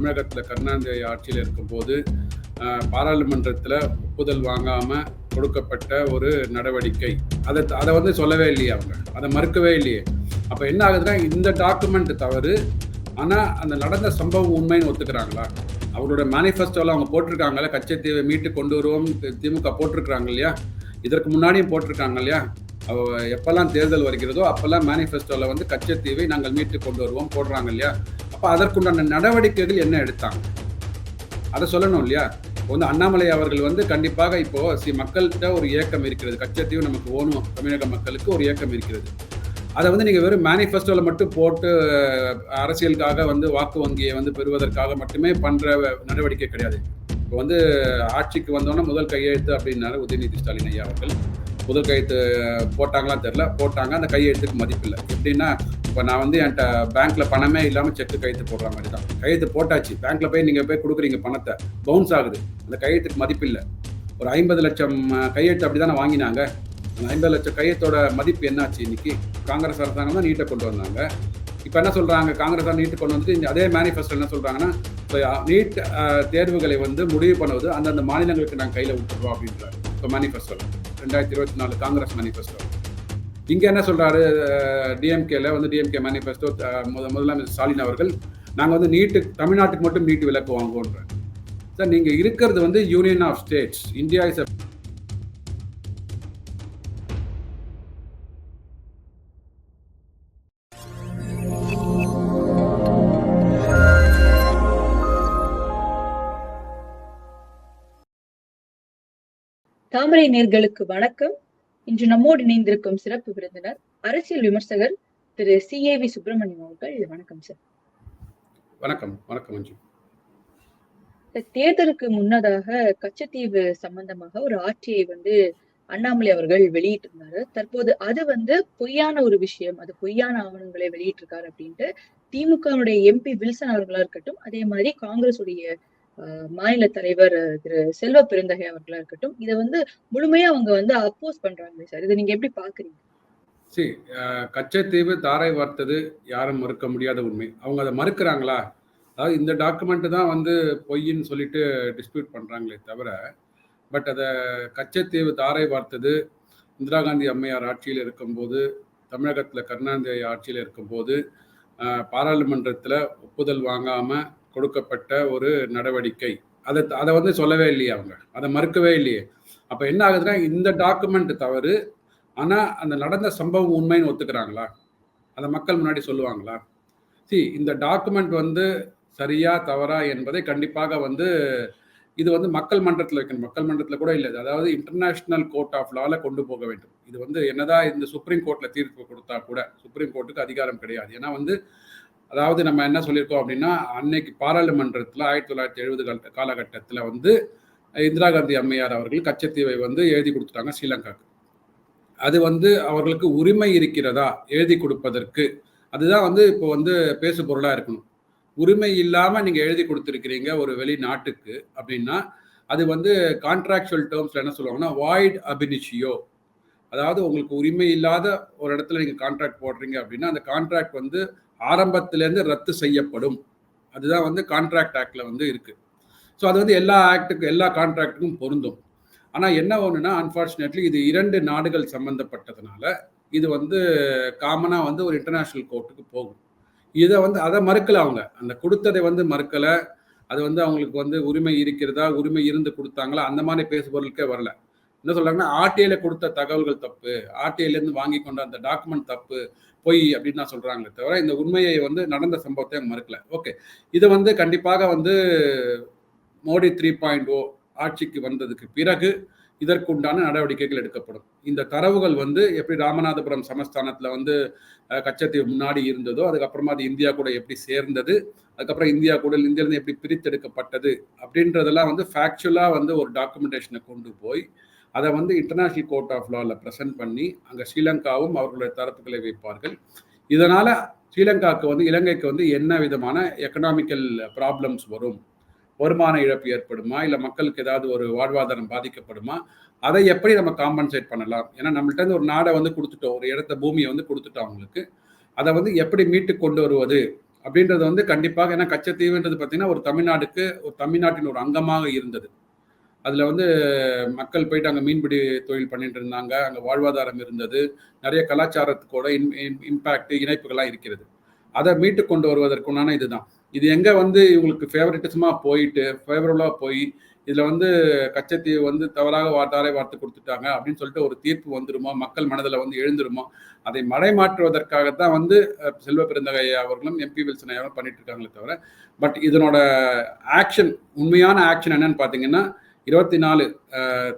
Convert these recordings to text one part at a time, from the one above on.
தமிழகத்தில் கருணாநிதி ஆட்சியில் இருக்கும்போது பாராளுமன்றத்தில் ஒப்புதல் வாங்காமல் கொடுக்கப்பட்ட ஒரு நடவடிக்கை. அதை அதை வந்து சொல்லவே இல்லையே அவங்க. அதை மறுக்கவே இல்லையே. அப்போ என்ன ஆகுதுன்னா இந்த டாக்குமெண்ட் தவறு ஆனால் அந்த நடந்த சம்பவம் உண்மைன்னு ஒத்துக்கிறாங்களா? அவரோட மேனிஃபெஸ்டோவில் அவங்க போட்டிருக்காங்கல்ல கச்சத்தீவை மீட்டு கொண்டு வருவோம் திமுக போட்டிருக்கிறாங்க இல்லையா? இதற்கு முன்னாடியும் போட்டிருக்காங்க இல்லையா? எப்பெல்லாம் தேர்தல் வருகிறதோ அப்பெல்லாம் மேனிஃபெஸ்டோவில் வந்து கச்சத்தீவை நாங்கள் மீட்டு கொண்டு வருவோம் போடுறாங்க இல்லையா? அப்போ அதற்குண்டான நடவடிக்கைகள் என்ன எடுத்தாங்க? அதை சொல்லணும் இல்லையா? இப்போ வந்து அண்ணாமலை அவர்கள் வந்து கண்டிப்பாக இப்போ சி மக்கள்கிட்ட ஒரு இயக்கம் இருக்கிறது. கட்சத்தையும் நமக்கு ஓணும். தமிழக மக்களுக்கு ஒரு இயக்கம் இருக்கிறது. அதை வந்து நீங்கள் வெறும் மேனிஃபெஸ்டோவில் மட்டும் போட்டு அரசியலுக்காக வந்து வாக்கு வங்கியை வந்து பெறுவதற்காக மட்டுமே பண்ணுற நடவடிக்கை கிடையாது. இப்போ வந்து ஆட்சிக்கு வந்தோன்னா முதல் கையெழுத்து அப்படின்னாரு உதயநிதி ஸ்டாலின் ஐயா அவர்கள். முதல் கையெழுத்து போட்டாங்களான்னு தெரில போட்டாங்க. அந்த கையெழுத்துக்கு மதிப்பில்லை. எப்படின்னா இப்போ நான் வந்து என்கிட்ட பேங்க்ல பணமே இல்லாமல் செக்கு கையெழுத்து போடுற மாதிரி தான் கையெழுத்து போட்டாச்சு. பேங்க்ல போய் நீங்கள் போய் கொடுக்குறீங்க பணத்தை. பவுன்ஸ் ஆகுது. அந்த கையெழுத்துக்கு மதிப்பு இல்லை. ஒரு ஐம்பது லட்சம் கையெழுத்து அப்படி தானே வாங்கினாங்க. அந்த ஐம்பது லட்சம் கையெழுத்தோட மதிப்பு என்னாச்சு இன்னைக்கு? காங்கிரஸ் அரசாங்கம் தான் நீட்டை கொண்டு வந்தாங்க. இப்போ என்ன சொல்கிறாங்க காங்கிரஸ் நீட்டு கொண்டு வந்துட்டு அதே மேனிஃபெஸ்டோ என்ன சொல்கிறாங்கன்னா இப்போ நீட் தேர்வுகளை வந்து முடிவு பண்ணுவது அந்தந்த மாநிலங்களுக்கு நாங்கள் கையில் விட்டுருவோம் அப்படின்றாரு இப்போ மேனிஃபெஸ்டோ ரெண்டாயிரத்தி இருபத்தி நாலு காங்கிரஸ் மேனிஃபெஸ்டோ இங்கே என்ன சொல்கிறாரு டிஎம்கேல வந்து டிஎம்கே மேனிஃபெஸ்டோ முத முதலமைச்சர் ஸ்டாலின் அவர்கள் நாங்கள் வந்து நீட்டு தமிழ்நாட்டுக்கு மட்டும் நீட்டு விலக்கு வாங்குவோன்ற சார் நீங்கள் இருக்கிறது வந்து union of states India is தாமரை நேர்களுக்கு வணக்கம். இன்று நம்மோடு இணைந்திருக்கும் சிறப்பு விருந்தினர் அரசியல் விமர்சகர் திரு சி. ஏ. வி. சுப்பிரமணியம் அவர்கள். வணக்கம் சார் வணக்கம் வணக்கம் தேர்தலுக்கு முன்னதாக கச்சத்தீவு சம்பந்தமாக ஒரு ஆட்சியை வந்து அண்ணாமலை அவர்கள் வெளியிட்டிருந்தாரு. தற்போது அது வந்து பொய்யான ஒரு விஷயம். அது பொய்யான ஆவணங்களை வெளியிட்டிருக்காரு அப்படின்ட்டு திமுகவுடைய எம்பி வில்சன் அவர்களா இருக்கட்டும் அதே மாதிரி காங்கிரஸ் உடைய மாநில தலைவர் திரு செல்வ பெருந்தகை அவர்களா இருக்கட்டும் இதை வந்து முழுமையா அவங்க வந்து அப்போஸ் பண்றாங்க சார் இதை நீங்க எப்படி பாக்குறீங்க? சரி கச்சத்தீவு தாரை வார்த்தது யாரும் மறுக்க முடியாத உண்மை. அவங்க அதை மறுக்கிறாங்களா? அதாவது இந்த டாக்குமெண்ட் தான் வந்து பொய்ன்னு சொல்லிட்டு டிஸ்பியூட் பண்ணுறாங்களே தவிர பட் அதை கச்சத்தீவு தாரை வார்த்தது இந்திரா காந்தி அம்மையார் ஆட்சியில் இருக்கும்போது தமிழகத்தில் கருணாநிதி ஆட்சியில் இருக்கும்போது பாராளுமன்றத்தில் ஒப்புதல் வாங்காமல் கொடுக்கப்பட்ட ஒரு நடவடிக்கை. அதை அதை வந்து சொல்லவே இல்லையே அவங்க. அதை மறுக்கவே இல்லையே. அப்போ என்ன ஆகுதுன்னா இந்த டாக்குமெண்ட் தவறு ஆனால் அந்த நடந்த சம்பவம் உண்மைன்னு ஒத்துக்கிறாங்களா? அதை மக்கள் முன்னாடி சொல்லுவாங்களா? சி இந்த டாக்குமெண்ட் வந்து சரியா தவறா என்பதை கண்டிப்பாக வந்து இது வந்து மக்கள் மன்றத்தில் வைக்கணும். மக்கள் மன்றத்தில் கூட இல்லை. அதாவது இன்டர்நேஷ்னல் கோர்ட் ஆஃப் லால கொண்டு போக வேண்டும். இது வந்து என்னதான் இந்த சுப்ரீம் கோர்ட்டில் தீர்ப்பு கொடுத்தா கூட சுப்ரீம் கோர்ட்டுக்கு அதிகாரம் கிடையாது. ஏன்னா வந்து அதாவது நம்ம என்ன சொல்லியிருக்கோம் அப்படின்னா அன்னைக்கு பாராளுமன்றத்தில் ஆயிரத்தி தொள்ளாயிரத்தி எழுபது காலகட்டத்தில் வந்து இந்திரா காந்தி அம்மையார் அவர்கள் கச்சத்தீவை வந்து எழுதி கொடுத்துட்டாங்க ஸ்ரீலங்காவுக்கு அது வந்து அவர்களுக்கு உரிமை இருக்கிறதா? எழுதி கொடுப்பதற்கு. அதுதான் வந்து இப்போ வந்து பேசு பொருளாக இருக்கணும். உரிமை இல்லாமல் நீங்கள் எழுதி கொடுத்துருக்கிறீங்க ஒரு வெளிநாட்டுக்கு அப்படின்னா அது வந்து கான்ட்ராக்சுவல் டேர்ம்ஸில் என்ன சொல்லுவாங்கன்னா வாய்ட் அபினிஷியோ அதாவது உங்களுக்கு உரிமை இல்லாத ஒரு இடத்துல நீங்கள் கான்ட்ராக்ட் போடுறீங்க அப்படின்னா அந்த கான்ட்ராக்ட் வந்து ஆரம்பத்திலேருந்து ரத்து செய்யப்படும். அதுதான் வந்து கான்ட்ராக்ட் ஆக்டில் வந்து இருக்குது ஸோ அது வந்து எல்லா ஆக்டுக்கும் எல்லா கான்ட்ராக்டுக்கும் பொருந்தும். ஆனால் என்ன ஒன்றுனா அன்ஃபார்ச்சுனேட்லி இது இரண்டு நாடுகள் சம்மந்தப்பட்டதுனால இது வந்து காமனாக வந்து ஒரு இன்டர்நேஷ்னல் கோர்ட்டுக்கு போகும். இதை வந்து அதை மறுக்கலை அவங்க. அந்த கொடுத்ததை வந்து மறுக்கலை. அது வந்து அவங்களுக்கு வந்து உரிமை இருக்கிறதா உரிமை இருந்து கொடுத்தாங்களா அந்த மாதிரி பேசுபொருளுக்கே வரல. என்ன சொல்கிறாங்கன்னா ஆர்டிஐயில் கொடுத்த தகவல்கள் தப்பு. ஆர்டிஐலேருந்து வாங்கி கொண்ட அந்த டாக்குமெண்ட் தப்பு. பொய் அப்படின்னு தான் சொல்றாங்களே தவிர இந்த உண்மையை வந்து நடந்த சம்பவத்தை மறுக்கல. ஓகே இதை வந்து கண்டிப்பாக வந்து மோடி த்ரீ பாயிண்ட் ஓ ஆட்சிக்கு வந்ததுக்கு பிறகு இதற்குண்டான நடவடிக்கைகள் எடுக்கப்படும். இந்த தரவுகள் வந்து எப்படி ராமநாதபுரம் சமஸ்தானத்தில் வந்து கச்சத்தீவு முன்னாடி இருந்ததோ அதுக்கப்புறமா அது இந்தியா கூட எப்படி சேர்ந்தது அதுக்கப்புறம் இந்தியா கூட இந்தியிலேருந்து எப்படி பிரித்தெடுக்கப்பட்டது அப்படின்றதெல்லாம் வந்து ஃபேக்சுவலாக வந்து ஒரு டாக்குமெண்டேஷனை கொண்டு போய் அதை வந்து இன்டர்நேஷ்னல் கோர்ட் ஆஃப் லாவில் ப்ரெசென்ட் பண்ணி அங்கே ஸ்ரீலங்காவும் அவர்களுடைய தரப்புகளை வைப்பார்கள். இதனால் ஸ்ரீலங்காவுக்கு வந்து இலங்கைக்கு வந்து என்ன விதமான எக்கனாமிக்கல் ப்ராப்ளம்ஸ் வரும்? வருமான இழப்பு ஏற்படுமா? இல்லை மக்களுக்கு ஏதாவது ஒரு வாழ்வாதாரம் பாதிக்கப்படுமா? அதை எப்படி நம்ம காம்பன்சேட் பண்ணலாம்? ஏன்னா நம்மள்ட்ட ஒரு நாடை வந்து கொடுத்துட்டோம். ஒரு இடத்த பூமியை வந்து கொடுத்துட்டோம் அவங்களுக்கு. அதை வந்து எப்படி மீட்டு கொண்டு வருவது? அப்படின்றது வந்து கண்டிப்பாக ஏன்னா கச்சத்தீவுன்றது பார்த்தீங்கன்னா ஒரு தமிழ்நாடுக்கு ஒரு தமிழ்நாட்டின் ஒரு அங்கமாக இருந்தது. அதில் வந்து மக்கள் போயிட்டு அங்கே மீன்பிடி தொழில் பண்ணிட்டு இருந்தாங்க. அங்கே வாழ்வாதாரம் இருந்தது. நிறைய கலாச்சாரத்துக்கூட இன் இம்பேக்ட் இணைப்புகள்லாம் இருக்கிறது. அதை மீட்டு கொண்டு வருவதற்குண்டான இதுதான். இது எங்கே வந்து இவங்களுக்கு ஃபேவரட்டிசமாக போயிட்டு ஃபேவரபுளாக போய் இதில் வந்து கச்சத்தீவு வந்து தவறாக வார்த்தாரை வார்த்தை கொடுத்துட்டாங்க அப்படின்னு சொல்லிட்டு ஒரு தீர்ப்பு வந்துருமோ மக்கள் மனதில் வந்து எழுந்துருமோ அதை மறைமாற்றுவதற்காகத்தான் வந்து செல்வ பெருந்தகை அவர்களும் எம்பி வில்சன் அவர்களும் பண்ணிட்டு இருக்காங்களே தவிர பட் இதனோட ஆக்ஷன் உண்மையான ஆக்ஷன் என்னன்னு பார்த்தீங்கன்னா இருபத்தி நாலு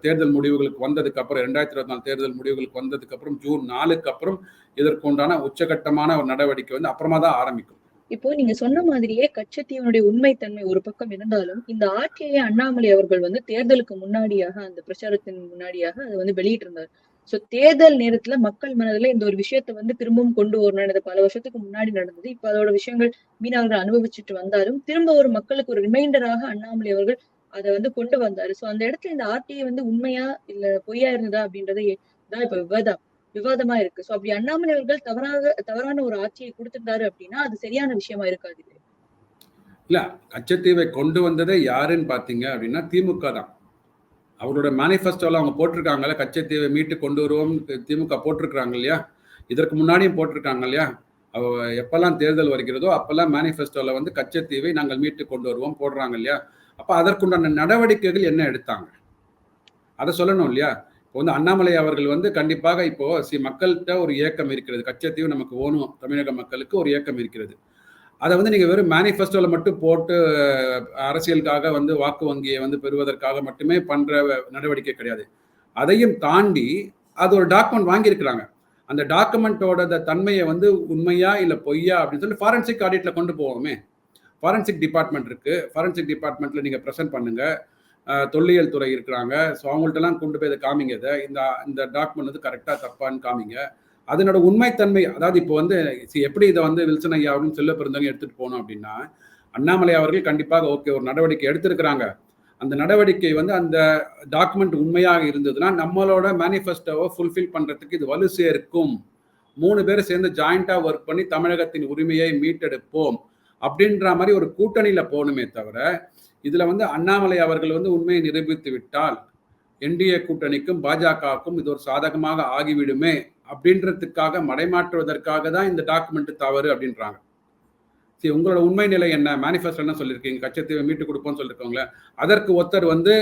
தேர்தல் முடிவுகளுக்கு வந்ததுக்கு அப்புறம் ரெண்டாயிரத்தி இருபத்தி நாலு தேர்தல் முடிவுகளுக்கு வந்ததுக்கு அப்புறம் ஜூன் நாலுக்கு அப்புறம் இதற்கு உண்டான உச்சகட்டமான ஒரு நடவடிக்கை வந்து அப்புறமா தான் ஆரம்பிக்கும். இப்போ நீங்க சொன்ன மாதிரியே கட்சத்தீவனுடைய உண்மைத்தன்மை ஒரு பக்கம் இருந்தாலும் இந்த ஆட்சியை அண்ணாமலை அவர்கள் வந்து தேர்தலுக்கு முன்னாடியாக அந்த பிரச்சாரத்தின் முன்னாடியாக அதை வந்து வெளியிட்டிருந்தார். சோ தேர்தல் நேரத்துல மக்கள் மனதுல இந்த ஒரு விஷயத்த வந்து திரும்பவும் கொண்டு வரணும். இது பல வருஷத்துக்கு முன்னாடி நடந்தது. இப்ப அதோட விஷயங்கள் மீனவர்கள் அனுபவிச்சுட்டு வந்தாலும் திரும்ப ஒரு மக்களுக்கு ஒரு ரிமைண்டராக அண்ணாமலை அவர்கள் அதை வந்து கொண்டு வந்தாரு. சோ அந்த இடத்துல இந்த ஆர்டிஐ வந்து உண்மையா இல்ல பொய்யா இருந்ததா அப்படின்றது தான் இப்ப விவாதம். விவாதமா இருக்கு. சோ அப்படி அண்ணாமலை அவர்கள் தவறாக தவறான ஒரு ஆட்சியை கொடுத்திருந்தாரு அப்படின்னா அது சரியான விஷயமா இருக்காது இல்ல கச்சத்தீவை கொண்டு வந்ததே யாருன்னு பாத்தீங்க அப்படின்னா திமுக தான். அவரோட மேனிஃபெஸ்டோல அவங்க போட்டிருக்காங்கல்ல கச்சத்தீவை மீட்டு கொண்டு வருவோம் திமுக போட்டிருக்கிறாங்க இல்லையா? இதற்கு முன்னாடியும் போட்டிருக்காங்க இல்லையா? அவ எப்பெல்லாம் தேர்தல் வருகிறதோ அப்பெல்லாம் மேனிஃபெஸ்டோவில் வந்து கச்சத்தீவை நாங்கள் மீட்டு கொண்டு வருவோம் போடுறாங்க இல்லையா? அப்போ அதற்குண்டான நடவடிக்கைகள் என்ன எடுத்தாங்க? அதை சொல்லணும் இல்லையா? இப்போ வந்து அண்ணாமலை அவர்கள் வந்து கண்டிப்பாக இப்போ சி மக்கள்கிட்ட ஒரு இயக்கம் இருக்கிறது. கச்சத்தீவு நமக்கு ஓணும் தமிழக மக்களுக்கு ஒரு ஏக்கம் இருக்கிறது. அதை வந்து நீங்கள் வெறும் மேனிஃபெஸ்டோவில் மட்டும் போட்டு அரசியலுக்காக வந்து வாக்கு வங்கியை வந்து பெறுவதற்காக மட்டுமே பண்ணுற நடவடிக்கை கிடையாது. அதையும் தாண்டி அது ஒரு டாக்குமெண்ட் வாங்கியிருக்கிறாங்க. அந்த டாக்குமெண்ட்டோட தன்மையை வந்து உண்மையா இல்லை பொய்யா அப்படின்னு சொல்லி ஃபாரன்சிக் ஆடிட்டில் கொண்டு போவோமே. ஃபாரன்சிக் டிபார்ட்மெண்ட் இருக்குது ஃபாரன்சிக் டிபார்ட்மெண்ட்டில் நீங்கள் ப்ரெசென்ட் பண்ணுங்கள் தொல்லியல் துறை இருக்கிறாங்க. ஸோ அவங்கள்ட்டலாம் கொண்டு போய் இதை காமிங்க இதை. இந்த இந்த டாக்குமெண்ட் வந்து கரெக்டாக தப்பான்னு காமிங்க. அதனோட உண்மைத்தன்மை அதாவது இப்போ வந்து எப்படி இதை வந்து வில்சன் ஐயா அப்படின்னு சொல்ல பிறந்தவங்க எடுத்துகிட்டு போகணும் அப்படின்னா அண்ணாமலை அவர்கள் கண்டிப்பாக ஓகே ஒரு நடவடிக்கை எடுத்திருக்கிறாங்க. அந்த நடவடிக்கை வந்து அந்த டாக்குமெண்ட் உண்மையாக இருந்ததுன்னா நம்மளோட மேனிஃபெஸ்டோவை ஃபுல்ஃபில் பண்ணுறதுக்கு இது வலு சேர்க்கும். மூணு பேர் சேர்ந்து ஜாயிண்டாக ஒர்க் பண்ணி தமிழகத்தின் உரிமையை மீட்டெடுப்போம். அப்படின்ற மாதிரி ஒரு கூட்டணியில் போகணுமே தவிர இதில் வந்து அண்ணாமலை அவர்கள் வந்து உண்மையை நிரூபித்து விட்டால் என்டிஏ கூட்டணிக்கும் பாஜகவுக்கும் இது ஒரு சாதகமாக ஆகிவிடுமே அப்படின்றதுக்காக மடைமாற்றுவதற்காக தான் இந்த டாக்குமெண்ட் தவறு அப்படின்றாங்க. சரி உங்களோட உண்மை நிலை என்ன? மேனிஃபெஸ்டோ என்ன சொல்லியிருக்கீங்க? கச்சத்தீவை மீட்டு கொடுப்போம்னு சொல்லியிருக்கோங்களே அதற்கு ஒருத்தர் வந்து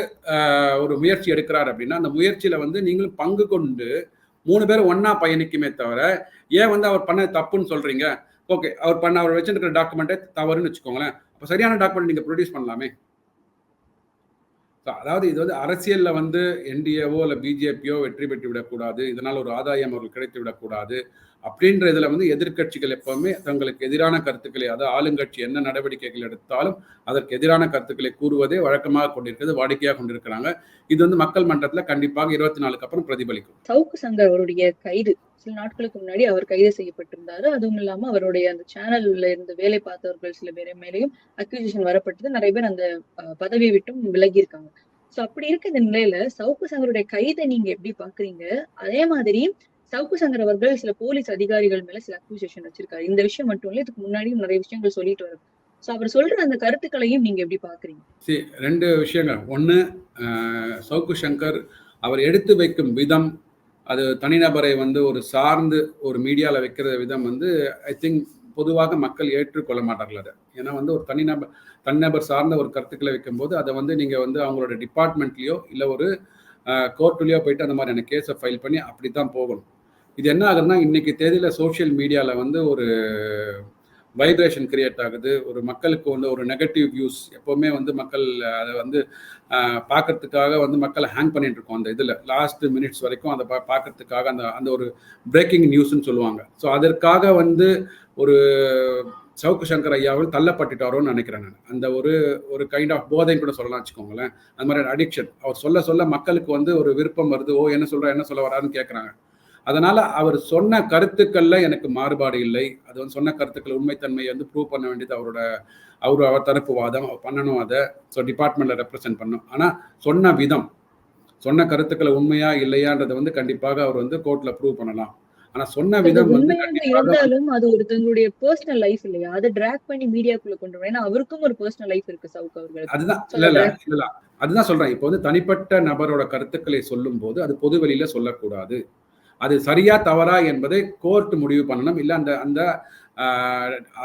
ஒரு முயற்சி எடுக்கிறார் அப்படின்னா அந்த முயற்சியில் வந்து நீங்களும் பங்கு கொண்டு மூணு பேரும் ஒன்னா பயணிக்குமே தவிர ஏன் வந்து அவர் பண்ண தப்புன்னு சொல்றீங்க? ஓகே அவர் பண்ண அவர் வச்சிருக்கிற டாக்குமெண்ட்டை தவறுன்னு வச்சுக்கோங்களேன். அப்போ சரியான டாக்குமெண்ட் நீங்க ப்ரொடியூஸ் பண்ணலாமே? ஸோ அதாவது இது வந்து அரசியல்ல வந்து என்டிஏவோ இல்லை பிஜேபியோ வெற்றி பெற்று விடக்கூடாது இதனால் ஒரு ஆதாயம் அவர்கள் கிடைத்து விடக்கூடாது அப்படின்ற இதில் வந்து எதிர்க்கட்சிகள் எப்பவுமே தங்களுக்கு எதிரான கருத்துக்களை அதாவது ஆளுங்கட்சி என்ன நடவடிக்கைகள் எடுத்தாலும் அதற்கு எதிரான கருத்துக்களை கூறுவதே வழக்கமாக கொண்டிருக்கிறது வாடிக்கையாக கொண்டிருக்கிறாங்க. இது வந்து மக்கள் மன்றத்துல கண்டிப்பாக இருபத்தி நாலுக்கு அப்புறம் பிரதிபலிக்கும். சவுக்கு சங்கர் அவருடைய கைது சில நாட்களுக்கு முன்னாடி அவர் கைது செய்யப்பட்டிருந்தாரு. அதுவும் இல்லாம அவருடைய அந்த சேனல்ல இருந்து வேலை பார்த்தவர்கள் சில பேர் மேலேயும் அக்யூசேஷன் வரப்பட்டது. நிறைய பேர் அந்த பதவியை விட்டும் விலகி இருக்காங்க. சோ அப்படி இருக்க இந்த நிலையில சவுக்கு சங்கருடைய கைதை நீங்க எப்படி பாக்குறீங்க? அதே மாதிரி சவுக்கு சங்கர் அவர்கள் சில போலீஸ் அதிகாரிகள் மேல சில அக்யூசேஷன் வச்சிருக்காரு. இந்த விஷயம் மட்டும் இல்ல இதுக்கு முன்னாடியும் நிறைய விஷயங்கள் சொல்லிட்டு வரும் சோ அவர் சொல்ற அந்த கருத்துக்களையும் நீங்க எப்படி பாக்குறீங்க சரி ரெண்டு விஷயங்கள். ஒன்று சவுக்கு சங்கர் அவர் எடுத்து வைக்கும் விதம் அது தனிநபரை வந்து ஒரு சார்ந்து ஒரு மீடியாவில் வைக்கிற விதம் வந்து ஐ திங்க் பொதுவாக மக்கள் ஏற்றுக்கொள்ள மாட்டார்கள் அதை. ஏன்னா வந்து ஒரு தனிநபர் தனிநபர் சார்ந்த ஒரு கருத்துக்களை வைக்கும்போது அதை வந்து நீங்கள் வந்து அவங்களோட டிபார்ட்மெண்ட்லேயோ இல்லை ஒரு கோர்ட்லேயோ போயிட்டு அந்த மாதிரியான கேஸை ஃபைல் பண்ணி அப்படி தான் போகணும். இது என்ன ஆகுதுன்னா இன்னைக்கு தேதியில் சோஷியல் மீடியாவில் வந்து ஒரு வைப்ரேஷன் கிரியேட் ஆகுது. ஒரு மக்களுக்கு வந்து ஒரு நெகட்டிவ் வியூஸ் எப்போவுமே வந்து மக்கள் அதை வந்து பார்க்கறதுக்காக வந்து மக்களை ஹேங் பண்ணிட்டு இருக்கோம் அந்த இதில். லாஸ்ட் மினிட்ஸ் வரைக்கும் அதை பா பார்க்கறதுக்காக அந்த அந்த ஒரு பிரேக்கிங் நியூஸ்ன்னு சொல்லுவாங்க. ஸோ அதற்காக வந்து ஒரு சவுக்கு சங்கர் ஐயாவில் தள்ளப்பட்டுட்டாரோன்னு நினைக்கிறேன் நான். அந்த ஒரு ஒரு கைண்ட் ஆஃப் போதைன்னு கூட சொல்லலாம் வச்சுக்கோங்களேன். அந்த மாதிரி அடிக்ஷன் அவர் சொல்ல சொல்ல மக்களுக்கு வந்து ஒரு விருப்பம் வருது. ஓ என்ன சொல்கிறா என்ன சொல்ல வரான்னு கேட்குறாங்க அதனால அவர் சொன்ன கருத்துக்கள்ல எனக்கு மாறுபாடு இல்லை. அது வந்து சொன்ன கருத்துக்கள் உண்மைத்தன்மையை வந்து ப்ரூவ் பண்ண வேண்டியது அவரோட அவர் அவர் தரப்பு வாதம். பண்ணணும் அதை. ஸோ டிபார்ட்மெண்ட்ல ரெப்ரசென்ட் பண்ணணும். ஆனால் சொன்ன விதம் சொன்ன கருத்துக்களை உண்மையா இல்லையான்றதை வந்து கண்டிப்பாக அவர் வந்து கோர்ட்ல ப்ரூவ் பண்ணலாம். ஆனா சொன்ன விதம் வந்து இருந்தாலும் அது ஒருத்தங்களுடைய பர்சனல் லைஃப் இல்லையா? அதை டிராக் பண்ணி மீடியாக்குள்ள கொண்டு வரணும் ஏன்னா அவருக்கும் ஒரு பர்சனல் லைஃப் இருக்கு சவுக் அவர்களுக்கு. அதுதான். இல்ல இல்ல. இல்ல அதுதான் சொல்றேன். இப்போ வந்து தனிப்பட்ட நபரோட கருத்துக்களை சொல்லும் போது அது பொது வெளியில சொல்லக்கூடாது. அது சரியா தவறா என்பதை கோர்ட் முடிவு பண்ணணும். இல்லை அந்த அந்த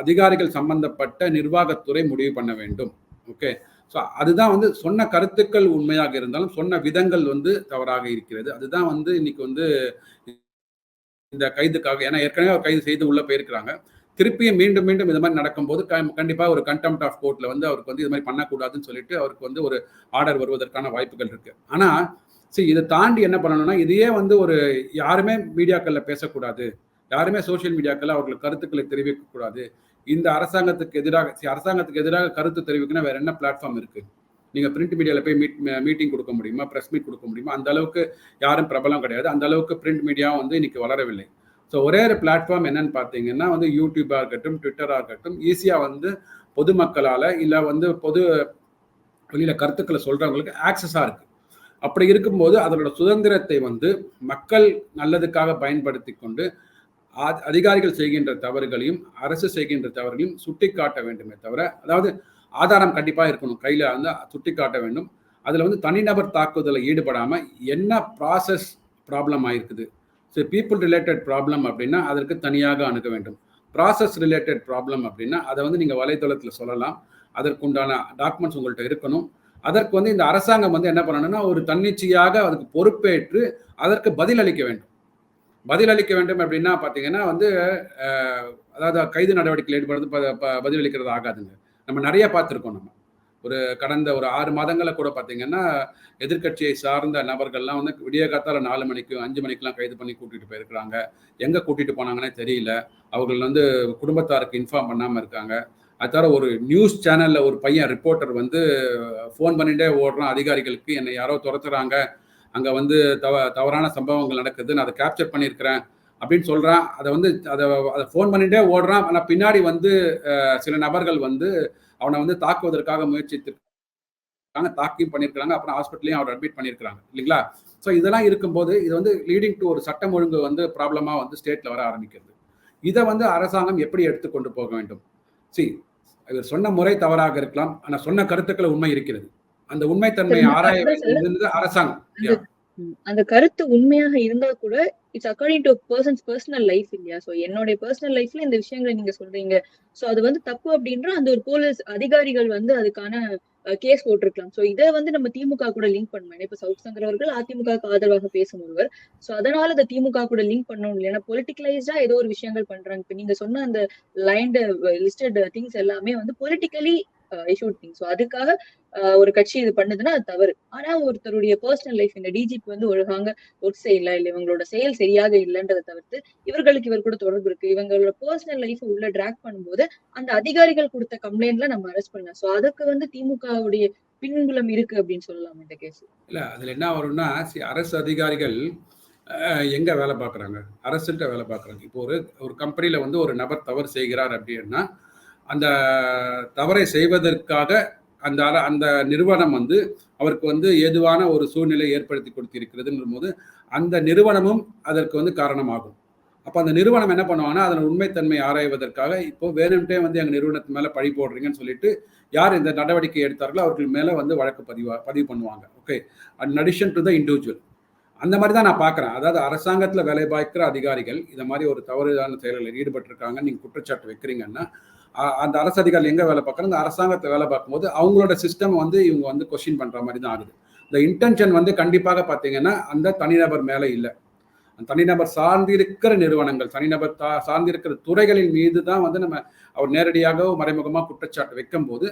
அதிகாரிகள் சம்பந்தப்பட்ட நிர்வாகத்துறை முடிவு பண்ண வேண்டும். ஓகே ஸோ அதுதான் வந்து சொன்ன கருத்துக்கள் உண்மையாக இருந்தாலும் சொன்ன விதங்கள் வந்து தவறாக இருக்கிறது. அதுதான் வந்து இன்னைக்கு வந்து இந்த கைதுக்காக ஏன்னா ஏற்கனவே அவர் கைது செய்து உள்ள போயிருக்கிறாங்க. திருப்பியும் மீண்டும் மீண்டும் இது மாதிரி நடக்கும்போது கண்டிப்பாக ஒரு கண்டெம்ட் ஆஃப் கோர்ட்டில் வந்து அவருக்கு வந்து இது மாதிரி பண்ணக்கூடாதுன்னு சொல்லிட்டு அவருக்கு வந்து ஒரு ஆர்டர் வருவதற்கான வாய்ப்புகள் இருக்கு. ஆனால் சரி இதை தாண்டி என்ன பண்ணணும்னா இதையே வந்து ஒரு யாருமே மீடியாக்களில் பேசக்கூடாது. யாருமே சோஷியல் மீடியாக்கள் அவர்கள் கருத்துக்களை தெரிவிக்கக்கூடாது இந்த அரசாங்கத்துக்கு எதிராக சரி, அரசாங்கத்துக்கு எதிராக கருத்து தெரிவிக்கணும் வேற என்ன பிளாட்ஃபார்ம் இருக்கு? நீங்க பிரிண்ட் மீடியால போய் மீட் மீட்டிங் கொடுக்க முடியுமா? பிரஸ் மீட் கொடுக்க முடியுமா? அந்த அளவுக்கு யாரும் பிரபலம் கிடையாது. அந்த அளவுக்கு பிரிண்ட் மீடியா வந்து இன்னைக்கு வளரவில்லை. ஸோ ஒரே ஒரு பிளாட்ஃபார்ம் என்னன்னு பார்த்தீங்கன்னா வந்து யூடியூபாக இருக்கட்டும் ட்விட்டராக இருக்கட்டும் ஈஸியாக வந்து பொதுமக்களால் இல்லை வந்து பொது வெளியில் கருத்துக்களை சொல்கிறவங்களுக்கு ஆக்சஸாக இருக்குது அப்படி இருக்கும்போது அதனோட சுதந்திரத்தை வந்து மக்கள் நல்லதுக்காக பயன்படுத்தி கொண்டு அதிகாரிகள் செய்கின்ற தவறுகளையும் அரசு செய்கின்ற தவறுகளையும் சுட்டி காட்ட வேண்டுமே தவிர அதாவது ஆதாரம் கண்டிப்பாக இருக்கணும். கையில் வந்து சுட்டி காட்ட வேண்டும். அதில் வந்து தனிநபர் தாக்குதலில் ஈடுபடாமல் என்ன ப்ராசஸ் ப்ராப்ளம் ஆயிருக்குது? ஸோ பீப்புள் ரிலேட்டட் ப்ராப்ளம் அப்படின்னா அதற்கு தனியாக அணுக வேண்டும். ப்ராசஸ் ரிலேட்டட் ப்ராப்ளம் அப்படின்னா அதை வந்து நீங்கள் வலைத்தளத்தில் சொல்லலாம். அதற்குண்டான டாக்குமெண்ட்ஸ் உங்கள்கிட்ட இருக்கணும். அதற்கு வந்து இந்த அரசாங்கம் வந்து என்ன பண்ணணும்னா ஒரு தன்னிச்சையாக அதுக்கு பொறுப்பேற்று அதற்கு பதில் அளிக்க வேண்டும். பதில் அளிக்க வேண்டும் அப்படின்னா பார்த்தீங்கன்னா வந்து அதாவது கைது நடவடிக்கையில் ஈடுபடுறது பதில் அளிக்கிறது ஆகாதுங்க. நம்ம நிறைய பார்த்துருக்கோம் நம்ம. ஒரு கடந்த ஒரு ஆறு மாதங்களில் கூட பார்த்தீங்கன்னா எதிர்க்கட்சியை சார்ந்த நபர்கள்லாம் வந்து விடிய காத்தால நாலு மணிக்கு அஞ்சு மணிக்கெல்லாம் கைது பண்ணி கூட்டிட்டு போயிருக்கிறாங்க. எங்க கூட்டிட்டு போனாங்கன்னே தெரியல. அவர்கள் வந்து குடும்பத்தாருக்கு இன்ஃபார்ம் பண்ணாம இருக்காங்க. அது தவிர ஒரு நியூஸ் சேனல்ல ஒரு பையன் ரிப்போர்ட்டர் வந்து ஃபோன் பண்ணிட்டே ஓடுறான். அதிகாரிகளுக்கு என்னை யாரோ துரத்துறாங்க. அங்க வந்து தவ தவறான சம்பவங்கள் நடக்குது. நான் அதை கேப்சர் பண்ணியிருக்கிறேன் அப்படின்னு சொல்றான். அதை வந்து அதை அதை ஃபோன் பண்ணிட்டே ஓடுறான். ஆனால் பின்னாடி வந்து சில நபர்கள் வந்து அவனை வந்து தாக்குவதற்காக முயற்சித்திருக்காங்க. தாக்கியும் பண்ணியிருக்கிறாங்க. அப்புறம் ஹாஸ்பிட்டலையும் அவர் அட்மிட் பண்ணியிருக்காங்க இல்லைங்களா? ஸோ இதெல்லாம் இருக்கும்போது இது வந்து லீடிங் டு ஒரு சட்டம் ஒழுங்கு வந்து ப்ராப்ளமாக வந்து ஸ்டேட்டில் வர ஆரம்பிக்கிறது. இதை வந்து அரசாங்கம் எப்படி எடுத்துக்கொண்டு போக வேண்டும்? சி இவர் சொன்ன முறை தவறாக இருக்கலாம். ஆனால் சொன்ன கருத்துக்கள் உண்மை இருக்கிறது. அந்த உண்மைத்தன்மையை சரி, ஆராய அரசாங்கம். அந்த கருத்து உண்மையாக இருந்தா கூட it's according to persons personal life இல்லையா? சோ என்னுடைய பர்சனல் லைஃப்ல இந்த விஷயங்களை நீங்க சொல்றீங்க. சோ அது வந்து தப்பு அப்படின்ற அந்த ஒரு போலீஸ் அதிகாரிகள் வந்து அதுக்கான கேஸ் போட்டிருக்கலாம். சோ இதை வந்து நம்ம திமுக கூட லிங்க் பண்ணுவோம் இப்ப சவுத் சங்கர் அவர்கள் அதிமுக ஆதரவாக பேசும் ஒருவர். சோ அதனால அதை திமுக கூட லிங்க் பண்ணணும் இல்லையா? பொலிட்டிகலைஸ்டா ஏதோ ஒரு விஷயங்கள் பண்றாங்க. இப்ப நீங்க சொன்ன அந்த லைன்டு லிஸ்டட் திங்ஸ் எல்லாமே வந்து பொலிட்டிக்கலி இஷ்யூட் திங்ஸ் ஸோ அதுக்காக ஒரு கட்சி இது பண்ணுதுன்னா அது தவறு. ஆனா ஒருத்தருடைய பர்சனல் லைஃப் இந்த டிஜிபி வந்து ஒழுங்காங்க ஒர்க் செய்யல இல்ல இவங்களோட செயல் சரியாக இல்லைன்றதை தவிர்த்து இவர்களுக்கு இவர் கூட தொடர்பு இருக்கு. இவங்களோட பர்சனல் லைஃப் உள்ள டிராக் பண்ணும்போது அந்த அதிகாரிகள் கொடுத்த கம்ப்ளைண்ட்ல நம்ம அரெஸ்ட் பண்ணலாம். சோ அதுக்கு வந்து திமுகவுடைய பின்புலம் இருக்கு அப்படின்னு சொல்லலாம் இந்த கேஸ் இல்ல அதுல என்ன வரும்னா அரசு அதிகாரிகள் எங்க வேலை பார்க்குறாங்க? அரசுகிட்ட வேலை பார்க்குறாங்க. இப்போ ஒரு ஒரு கம்பெனியில் வந்து ஒரு நபர் தவறு செய்கிறார் அப்படின்னா அந்த தவறை செய்வதற்காக அந்த அந்த நிறுவனம் வந்து அவருக்கு வந்து ஏதுவான ஒரு சூழ்நிலை ஏற்படுத்தி கொடுத்திருக்கிறதுங்கும் போது அந்த நிறுவனமும் அதற்கு வந்து காரணமாகும். அப்போ அந்த நிறுவனம் என்ன பண்ணுவாங்கன்னா அதன் உண்மைத்தன்மை ஆராய்வதற்காக இப்போ வேணும்ட்டே வந்து எங்கள் நிறுவனத்து மேலே பழி போடுறீங்கன்னு சொல்லிட்டு யார் இந்த நடவடிக்கை எடுத்தார்களோ அவர்கள் மேலே வந்து வழக்கு பதிவா பதிவு பண்ணுவாங்க. Okay and addition to the individual அந்த மாதிரி தான் நான் பார்க்குறேன் அதாவது அரசாங்கத்தில் வேலை பார்க்கிற அதிகாரிகள் இந்த மாதிரி ஒரு தவறுதான செயல்களில் ஈடுபட்டிருக்காங்க நீங்கள் குற்றச்சாட்டு வைக்கிறீங்கன்னா அந்த அரசு அதிகாரிகள் எங்கே வேலை பார்க்குறாங்க? அந்த அரசாங்கத்தை வேலை பார்க்கும்போது அவங்களோட சிஸ்டம் வந்து இவங்க வந்து கொஸ்டின் பண்ணுற மாதிரி தான் ஆகுது. இந்த இன்டென்ஷன் வந்து கண்டிப்பாக பார்த்தீங்கன்னா அந்த தனிநபர் மேலே இல்லை. அந்த தனிநபர் சார்ந்திருக்கிற நிறுவனங்கள் தனிநபர் தா சார்ந்திருக்கிற துறைகளின் மீது தான் வந்து நம்ம அவர் நேரடியாகவோ மறைமுகமாக குற்றச்சாட்டு வைக்கும்போது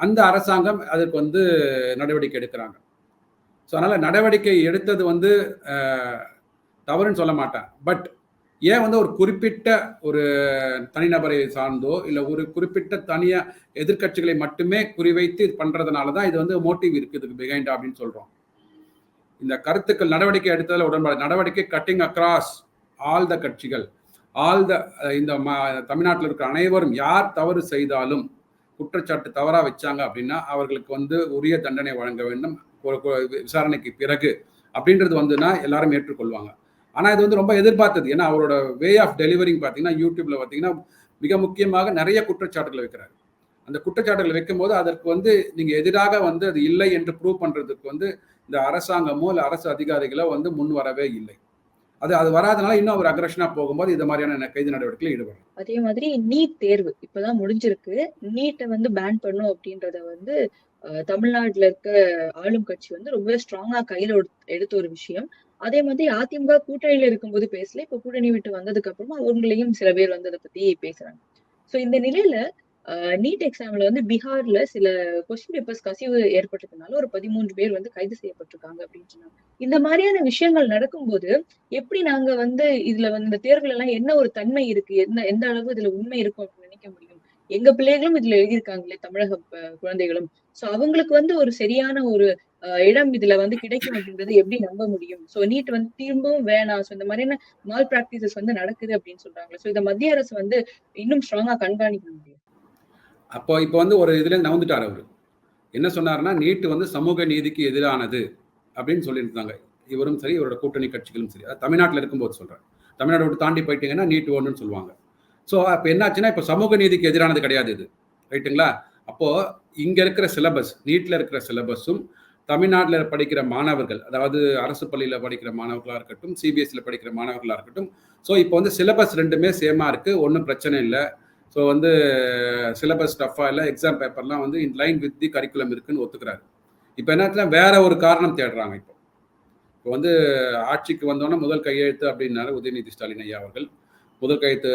அந்த அரசாங்கம் அதற்கு வந்து நடவடிக்கை எடுக்கிறாங்க. ஸோ அதனால் நடவடிக்கை எடுத்தது வந்து தவறுன்னு சொல்ல மாட்டேன். பட் ஏன் வந்து ஒரு குறிப்பிட்ட ஒரு தனிநபரை சார்ந்தோ இல்லை ஒரு குறிப்பிட்ட தனியா எதிர்க்கட்சிகளை மட்டுமே குறிவைத்து இது பண்றதுனால தான் இது வந்து மோட்டிவ் இருக்குது இதுக்கு பிகைண்ட் அப்படின்னு சொல்றோம். இந்த கருத்துக்கள் நடவடிக்கை எடுத்ததில் உடன்பாடு நடவடிக்கை கட்டிங் அக்ராஸ் ஆல் த கட்சிகள் ஆல் த இந்த தமிழ்நாட்டில் இருக்கிற அனைவரும் யார் தவறு செய்தாலும் குற்றச்சாட்டு தவறாக வச்சாங்க அப்படின்னா அவர்களுக்கு வந்து உரிய தண்டனை வழங்க வேண்டும். விசாரணைக்கு பிறகு அப்படின்றது வந்துன்னா எல்லாரும் ஏற்றுக்கொள்வாங்க. ஆனால் இது வந்து ரொம்ப எதிர்பார்த்தது. ஏன்னா அவரோட வே ஆஃப் டெலிவரிங் பார்த்தீங்கன்னா யூடியூப்ல பார்த்தீங்கன்னா மிக முக்கியமாக நிறைய குற்றச்சாட்டுகளை வைக்கிறாரு. அந்த குற்றச்சாட்டுகளை வைக்கும்போது அதற்கு வந்து நீங்கள் எதிராக வந்து அது இல்லை என்று ப்ரூவ் பண்ணுறதுக்கு வந்து இந்த அரசாங்கமோ இல்லை அரசு அதிகாரிகளோ வந்து முன் வரவே இல்லை. அது அது வராதனால இன்னும் அவர் அக்ரஷனா போகும்போது இந்த மாதிரியான கைது நடவடிக்கையில் ஈடுபடும் அதே மாதிரி நீட் தேர்வு இப்பதான் முடிஞ்சிருக்கு. நீட்டை வந்து பேன் பண்ணும் அப்படின்றத வந்து தமிழ்நாட்டுல இருக்க ஆளும் கட்சி வந்து ரொம்ப ஸ்ட்ராங்கா கையில எடுத்த ஒரு விஷயம். அதே மாதிரி அதிமுக கூட்டணியில இருக்கும்போது பேசல. இப்ப கூட்டணி விட்டு வந்ததுக்கு அப்புறமா அவங்களையும் சில பேர் வந்து அதை பத்தி பேசுறாங்க. சோ இந்த நிலையில நீட் எக்ஸாம்ல வந்து பீகார்ல சில கொஸ்டின் பேப்பர்ஸ் கசிவு ஏற்பட்டதுனால ஒரு பதிமூன்று பேர் வந்து கைது செய்யப்பட்டிருக்காங்க அப்படின்னு சொன்னாங்க. இந்த மாதிரியான விஷயங்கள் நடக்கும்போது எப்படி நாங்க வந்து இதுல வந்து இந்த தேர்வுல எல்லாம் என்ன ஒரு தன்மை இருக்கு? என்ன எந்த அளவு இதுல உண்மை இருக்கும் அப்படின்னு நினைக்க முடியும்? எங்க பிள்ளைகளும் இதுல எழுதியிருக்காங்களே தமிழக குழந்தைகளும். சோ அவங்களுக்கு வந்து ஒரு சரியான ஒரு இடம் இதுல வந்து கிடைக்கும் அப்படின்றது எப்படி நம்ப முடியும்? சோ நீட் வந்து திரும்பவும் வேணாம். சோ இந்த மாதிரியான மால் பிராக்டிசஸ் வந்து நடக்குது அப்படின்னு சொல்றாங்க. சோ இதை மத்திய அரசு வந்து இன்னும் ஸ்ட்ராங்கா கண்காணிக்க முடியும். அப்போ இப்போ வந்து ஒரு இதுல நவுந்துட்டார் அவர். என்ன சொன்னாருன்னா நீட் வந்து சமூக நீதிக்கு எதிரானது அப்படின்னு சொல்லியிருந்தாங்க. இவரும் சரி இவரோட கூட்டணி கட்சிகளும் சரி. தமிழ்நாட்டில் இருக்கும்போது சொல்றேன் தமிழ்நாடு விட்டு தாண்டி போயிட்டீங்கன்னா நீட் ஒன்றுன்னு சொல்லுவாங்க. ஸோ அப்போ என்னாச்சுன்னா இப்போ சமூக நீதிக்கு எதிரானது கிடையாது இது. ரைட்டுங்களா அப்போது இங்கே இருக்கிற சிலபஸ் நீட்டில் இருக்கிற சிலபஸும் தமிழ்நாட்டில் படிக்கிற மாணவர்கள் அதாவது அரசு பள்ளியில் படிக்கிற மாணவர்களாக இருக்கட்டும் சிபிஎஸ்சியில் படிக்கிற மாணவர்களாக இருக்கட்டும் ஸோ இப்போ வந்து சிலபஸ் ரெண்டுமே சேமாக இருக்குது ஒன்றும் பிரச்சனை இல்லை. ஸோ வந்து சிலபஸ் டஃப்பாக இல்லை எக்ஸாம் பேப்பர்லாம் வந்து in line with the curriculum இருக்குன்னு ஒத்துக்கிறாரு. இப்போ என்னாச்சுன்னா வேற ஒரு காரணம் தேடுறாங்க இப்போ. இப்போ வந்து ஆட்சிக்கு வந்தோன்னே முதல் கையெழுத்து அப்படின்னாரு உதயநிதி ஸ்டாலின் ஐயா அவர்கள். முதல் கையெழுத்து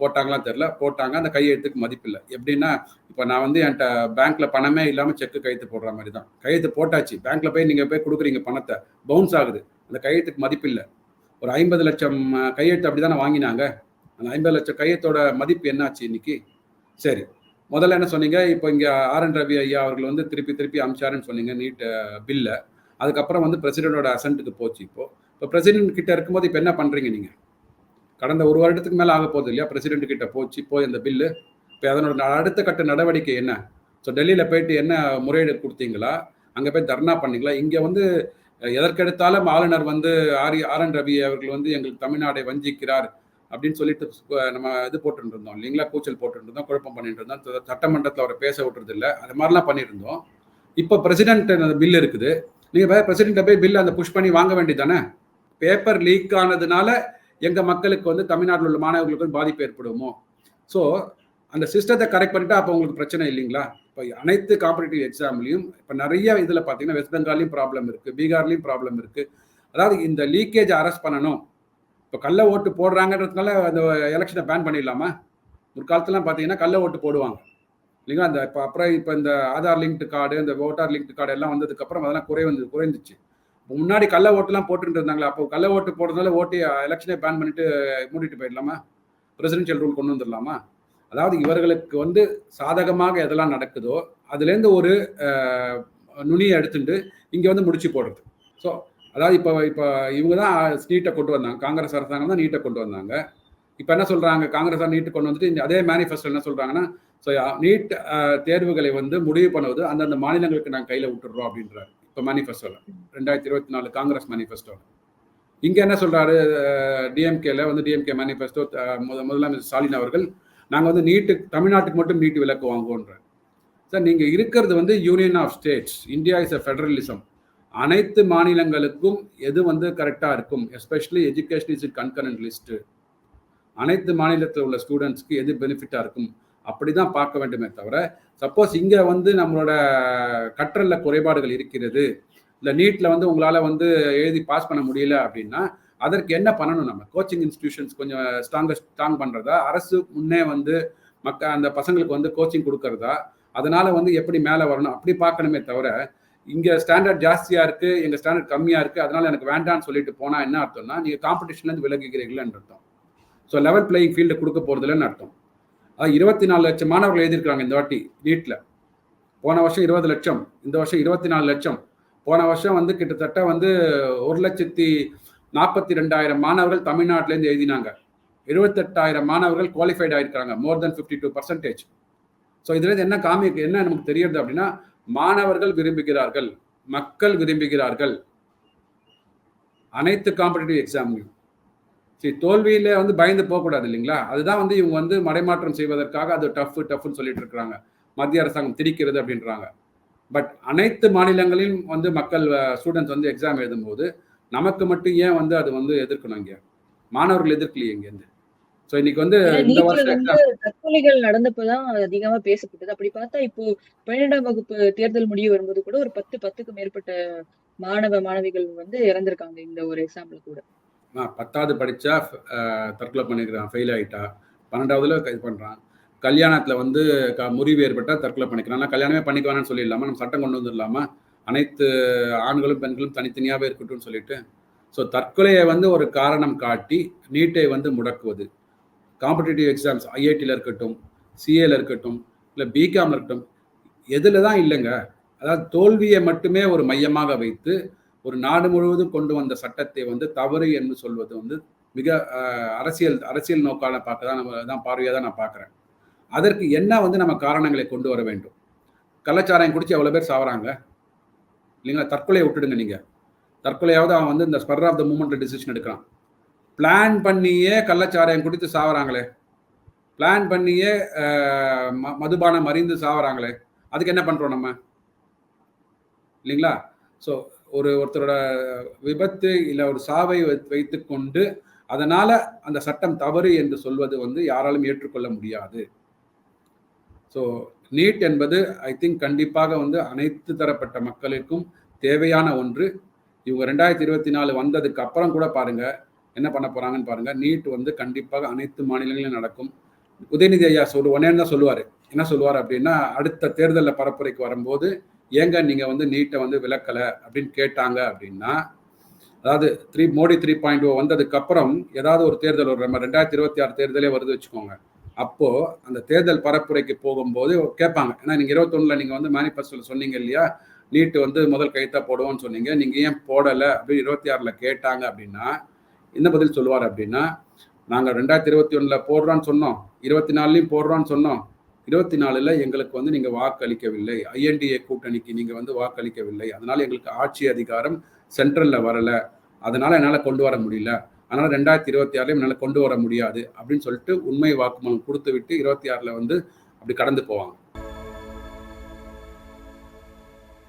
போட்டாங்களாம் தெரில போட்டாங்க. அந்த கையெழுத்துக்கு மதிப்பில்லை. எப்படின்னா இப்போ நான் வந்து என்கிட்ட பேங்க்ல பணமே இல்லாமல் செக்கு கையெழுத்து போடுற மாதிரி தான். கையெழுத்து போட்டாச்சு. பேங்க்ல போய் நீங்கள் போய் கொடுக்குறீங்க பணத்தை. பவுன்ஸ் ஆகுது. அந்த கையெழுத்துக்கு மதிப்பில்லை. ஒரு ஐம்பது லட்சம் கையெழுத்து அப்படி தானே வாங்கினாங்க. அந்த ஐம்பது லட்சம் கையெழுத்தோட மதிப்பு என்னாச்சு இன்னைக்கு? சரி. முதல்ல என்ன சொன்னீங்க? இப்போ இங்கே ஆர். என். ரவி ஐயா அவர்கள் வந்து திருப்பி திருப்பி அமிச்சாருன்னு சொன்னீங்க நீட் பில்லை அதுக்கப்புறம் வந்து பிரசிடென்டோட அசன்ட்டுக்கு போச்சு இப்போ. இப்போ பிரசிடென்ட் கிட்ட இருக்கும்போது இப்போ என்ன பண்ணுறீங்க நீங்கள் கடந்த ஒரு வருடத்துக்கு மேலே ஆக போகுது இல்லையா? பிரசிடென்ட் கிட்ட போச்சு போய் அந்த பில்லு இப்போ அதனோட அடுத்த கட்ட நடவடிக்கை என்ன? ஸோ டெல்லியில் போயிட்டு என்ன முறையீடு கொடுத்தீங்களா? அங்கே போய் தர்ணா பண்ணீங்களா? இங்கே வந்து எதற்கெடுத்தாலும் ஆளுநர் வந்து ஆர் ஆர் என் ரவி அவர்கள் வந்து எங்களுக்கு தமிழ்நாடை வஞ்சிக்கிறார் அப்படின்னு சொல்லிட்டு நம்ம இது போட்டுட்டு இருந்தோம் இல்லைங்களா? கூச்சல் போட்டுட்டு இருந்தோம் குழப்பம் பண்ணிட்டு இருந்தோம் சட்டமன்றத்தில் அவரை பேச விட்டுறது இல்லை அது மாதிரிலாம் பண்ணியிருந்தோம் இப்போ பிரசிடென்ட் பில் இருக்குது. நீங்கள் பிரசிடென்ட்டை போய் பில் அந்த புஷ் பண்ணி வாங்க வேண்டியதானே பேப்பர் லீக் ஆனதுனால எங்கள் மக்களுக்கு வந்து தமிழ்நாட்டில் உள்ள மாணவர்களுக்கு வந்து பாதிப்பு ஏற்படுமோ? ஸோ அந்த சிஸ்டத்தை கரெக்ட் பண்ணிட்டா அப்போ உங்களுக்கு பிரச்சனை இல்லைங்களா? இப்போ அனைத்து காம்படிட்டிவ் எக்ஸாம்லையும் இப்போ நிறைய இதில் பார்த்தீங்கன்னா வெஸ்ட் பெங்கால்லையும் ப்ராப்ளம் இருக்குது பீகார்லேயும் ப்ராப்ளம் இருக்குது அதாவது இந்த லீக்கேஜ் அரெஸ்ட் பண்ணணும். இப்போ கள்ள ஓட்டு போடுறாங்கன்றதுனால அந்த எலெக்ஷனை பேன் பண்ணிடலாமா? ஒரு காலத்துலாம் பார்த்தீங்கன்னா கள்ள ஓட்டு போடுவாங்க. இல்லைங்களா? அந்த இப்போ அப்புறம் இப்போ இந்த ஆதார் லிங்க்டு கார்டு இந்த ஓட்டார் லிங்க்டு கார்டு எல்லாம் வந்ததுக்கப்புறம் அதெல்லாம் குறை வந்து குறைந்துச்சு முன்னாடி கள்ள ஓட்டுலாம் போட்டுட்டு இருந்தாங்களா அப்போ கள்ள ஓட்டு போடுறதுனால ஓட்டு எலெக்ஷனே பேன் பண்ணிட்டு மூடிட்டு போயிடலாமா? பிரசிடென்ஷியல் ரூல் கொண்டு வந்துடலாமா? அதாவது இவர்களுக்கு வந்து சாதகமாக எதெல்லாம் நடக்குதோ அதுலேருந்து ஒரு நுனியை எடுத்துட்டு இங்கே வந்து முடிச்சு போடுறது. ஸோ அதாவது இப்போ இப்போ இவங்க தான் நீட்டை கொண்டு வந்தாங்க. காங்கிரஸ் அரசாங்கம் தான் நீட்டை கொண்டு வந்தாங்க. இப்போ என்ன சொல்கிறாங்க காங்கிரஸ் நீட்டு கொண்டு வந்துட்டு இந்த அதே மேனிஃபெஸ்டோ என்ன சொல்கிறாங்கன்னா ஸோ நீட் தேர்வுகளை வந்து முடிவு பண்ணுவது அந்தந்த மாநிலங்களுக்கு நாங்கள் கையில் விட்டுடுறோம் அப்படின்றாரு. இப்போ மேனிஃபெஸ்டோவில் ரெண்டாயிரத்தி இருபத்தி நாலு காங்கிரஸ் மேனிஃபெஸ்டோவில் இங்கே என்ன சொல்கிறாரு டிஎம்கேல வந்து டிஎம்கே மேனிஃபெஸ்டோ முதலமைச்சர் ஸ்டாலின் அவர்கள் நாங்கள் வந்து நீட்டு தமிழ்நாட்டுக்கு மட்டும் நீட்டு விலக்கு வாங்குவோன்ற சார் நீங்கள் இருக்கிறது வந்து union of states India is a federalism அனைத்து மாநிலங்களுக்கும் எது வந்து கரெக்டாக இருக்கும்? Especially education is concurrent list அனைத்து மாநிலத்தில் உள்ள ஸ்டூடெண்ட்ஸ்க்கு எது பெனிஃபிட்டாக இருக்கும்? அப்படி தான் பார்க்க வேண்டுமே தவிர சப்போஸ் இங்கே வந்து நம்மளோட கற்றலில் குறைபாடுகள் இருக்கிறது இல்லை நீட்டில் வந்து உங்களால் வந்து எழுதி பாஸ் பண்ண முடியல அப்படின்னா அதற்கு என்ன பண்ணணும் நம்ம? கோச்சிங் இன்ஸ்டிடியூஷன்ஸ் கொஞ்சம் ஸ்ட்ராங்கஸ்ட் ஸ்ட்ராங் பண்ணுறதா அரசு முன்னே வந்து மக்க அந்த பசங்களுக்கு வந்து கோச்சிங் கொடுக்கறதா? அதனால் வந்து எப்படி மேலே வரணும்? அப்படி பார்க்கணுமே தவிர இங்கே ஸ்டாண்டர்ட் ஜாஸ்தியாக இருக்குது எங்கள் ஸ்டாண்டர்ட் கம்மியாக இருக்குது அதனால் எனக்கு வேண்டாம்னு சொல்லிட்டு போனால் என்ன அர்த்தம்னா நீங்கள் காம்படிஷன்லேருந்து விலகுகிறீர்கள்னு அர்த்தம். ஸோ லெவல் பிளேயிங் ஃபீல்டு கொடுக்க போகிறதுலன்னு அர்த்தம். இருபத்தி நாலு லட்சம் மாணவர்கள் எழுதியிருக்காங்க இந்த வாட்டி நீட்டில் போன வருஷம் இருபது லட்சம் இந்த வருஷம் இருபத்தி நாலு லட்சம். போன வருஷம் வந்து கிட்டத்தட்ட வந்து ஒரு லட்சத்தி நாற்பத்தி ரெண்டாயிரம் மாணவர்கள் தமிழ்நாட்டிலேருந்து எழுதினாங்க. எழுபத்தெட்டாயிரம் மாணவர்கள் குவாலிஃபைட் ஆயிருக்காங்க more than fifty two percentage so இதுல என்ன காமி என்ன நமக்கு தெரியுது அப்படின்னா மாணவர்கள் விரும்புகிறார்கள் மக்கள் விரும்புகிறார்கள். அனைத்து காம்படிட்டிவ் எக்ஸாம்லையும் சரி தோல்வியில வந்து பயந்து போகக்கூடாது இல்லைங்களா? அதுதான் வந்து இவங்க வந்து மடைமாற்றம் செய்வதற்காக அது டஃப் டஃப்னு சொல்லிட்டு இருக்கிறாங்க. மத்திய அரசாங்கம் திரிக்கிறது அப்படின்றாங்க. பட் அனைத்து மாநிலங்களிலும் வந்து மக்கள் ஸ்டூடெண்ட்ஸ் வந்து எக்ஸாம் எழுதும்போது நமக்கு மட்டும் ஏன் வந்து அது வந்து எதிர்க்கணும் இங்க? மாணவர்கள் எதிர்க்கலையே இங்கேருந்து ஸோ இன்னைக்கு வந்து இந்த வருஷம் தற்கொலைகள் நடந்தப்பதான் அதிகமா பேசப்பட்டது. அப்படி பார்த்தா இப்போ பன்னிரெண்டாம் வகுப்பு தேர்தல் முடிவு வரும்போது கூட ஒரு பத்து பத்துக்கு மேற்பட்ட மாணவ மாணவிகள் வந்து இறந்திருக்காங்க இந்த ஒரு எக்ஸாம்ல கூட. நான் பத்தாவது படித்தா தற்கொலை பண்ணிக்கிறான் ஃபெயில் ஆகிட்டா பன்னெண்டாவதுல இது பண்ணுறான் கல்யாணத்தில் வந்து க முறிவு ஏற்பட்டால் தற்கொலை பண்ணிக்கிறான். ஆனால் கல்யாணமே பண்ணிக்குவானு வேணாம்னு சொல்லிடலாமா? நம்ம சட்டம் கொண்டு வந்துடலாமா? அனைத்து ஆண்களும் பெண்களும் தனித்தனியாகவே இருக்கட்டும்னு சொல்லிட்டு. ஸோ தற்கொலையை வந்து ஒரு காரணம் காட்டி நீட்டை வந்து முடக்குவது. காம்படிட்டிவ் எக்ஸாம்ஸ் ஐஐடியில் இருக்கட்டும் சிஏல இருக்கட்டும் இல்லை பிகாமில் இருக்கட்டும் எதில் தான் இல்லைங்க. அதாவது தோல்வியை மட்டுமே ஒரு மையமாக வைத்து ஒரு நாடு முழுவதும் கொண்டு வந்த சட்டத்தை வந்து தவறு என்று சொல்வது வந்து மிக அரசியல் அரசியல் நோக்கால பார்க்க தான் நம்ம தான் பார்வையாக தான் நான் பார்க்குறேன். அதற்கு என்ன வந்து நம்ம காரணங்களை கொண்டு வர வேண்டும்? கள்ளச்சாராயம் குடிச்சு எவ்வளோ பேர் சாவறாங்க? இல்லைங்களா? தற்கொலையை விட்டுடுங்க நீங்கள் தற்கொலையாவது அவன் வந்து இந்த spur of the moment decision எடுக்கிறான். பிளான் பண்ணியே கள்ளச்சாராயம் குடித்து சாவறாங்களே. பிளான் பண்ணியே ம- மதுபானம் அறிந்து சாவறாங்களே. அதுக்கு என்ன பண்ணுறோம் நம்ம? இல்லைங்களா? ஸோ ஒரு ஒருத்தரோட விபத்து இல்லை ஒரு சாவை வைத்து கொண்டு அதனால அந்த சட்டம் தவறு என்று சொல்வது வந்து யாராலும் ஏற்றுக்கொள்ள முடியாது. ஸோ நீட் என்பது ஐ திங்க் கண்டிப்பாக வந்து அனைத்து தரப்பட்ட மக்களுக்கும் தேவையான ஒன்று. இவங்க ரெண்டாயிரத்தி இருபத்தி நாலு வந்ததுக்கு அப்புறம் கூட பாருங்க என்ன பண்ண போறாங்கன்னு பாருங்க. நீட் வந்து கண்டிப்பாக அனைத்து மாநிலங்களிலும் நடக்கும். உதயநிதி ஐயா சொல்லு ஒன்னே தான் சொல்லுவார்? என்ன சொல்லுவார் அப்படின்னா அடுத்த தேர்தலில் பரப்புரைக்கு வரும்போது ஏங்க நீங்கள் வந்து நீட்டை வந்து விலக்கலை அப்படின்னு கேட்டாங்க அப்படின்னா அதாவது three Modi three point O வந்ததுக்கு அப்புறம் ஏதாவது ஒரு தேர்தல் வரும். நம்ம ரெண்டாயிரத்தி இருபத்தி ஆறு தேர்தலே வருது வச்சுக்கோங்க. அப்போ அந்த தேர்தல் பரப்புரைக்கு போகும்போது கேட்பாங்க. ஏன்னா நீங்க இருபத்தொன்னுல நீங்க வந்து மேனிஃபெஸ்டோல சொன்னீங்க இல்லையா? நீட்டு வந்து முதல் கைத்தா போடுவோம்னு சொன்னீங்க. நீங்க ஏன் போடலை அப்படின்னு இருபத்தி ஆறுல கேட்டாங்க அப்படின்னா என்ன பதில் சொல்லுவார் அப்படின்னா நாங்கள் ரெண்டாயிரத்தி இருபத்தி ஒன்றில் போடுறோன்னு சொன்னோம். இருபத்தி நாலுலயும் போடுறோன்னு சொன்னோம். இருபத்தி நாலுல எங்களுக்கு வந்து நீங்க வாக்களிக்கவில்லை. ஐஎன்டிஏ கூட்டணிக்கு நீங்க வந்து வாக்களிக்கவில்லை. அதனால எங்களுக்கு ஆட்சி அதிகாரம் சென்ட்ரல்ல வரல. அதனால என்னால கொண்டு வர முடியல. அதனால ரெண்டாயிரத்தி இருபத்தி ஆறுல என்னால கொண்டு வர முடியாது. அப்படின்னு சொல்லிட்டு உண்மை வாக்குமூலம் கொடுத்து விட்டு இருபத்தி ஆறுல வந்து அப்படி கடந்து போவாங்க.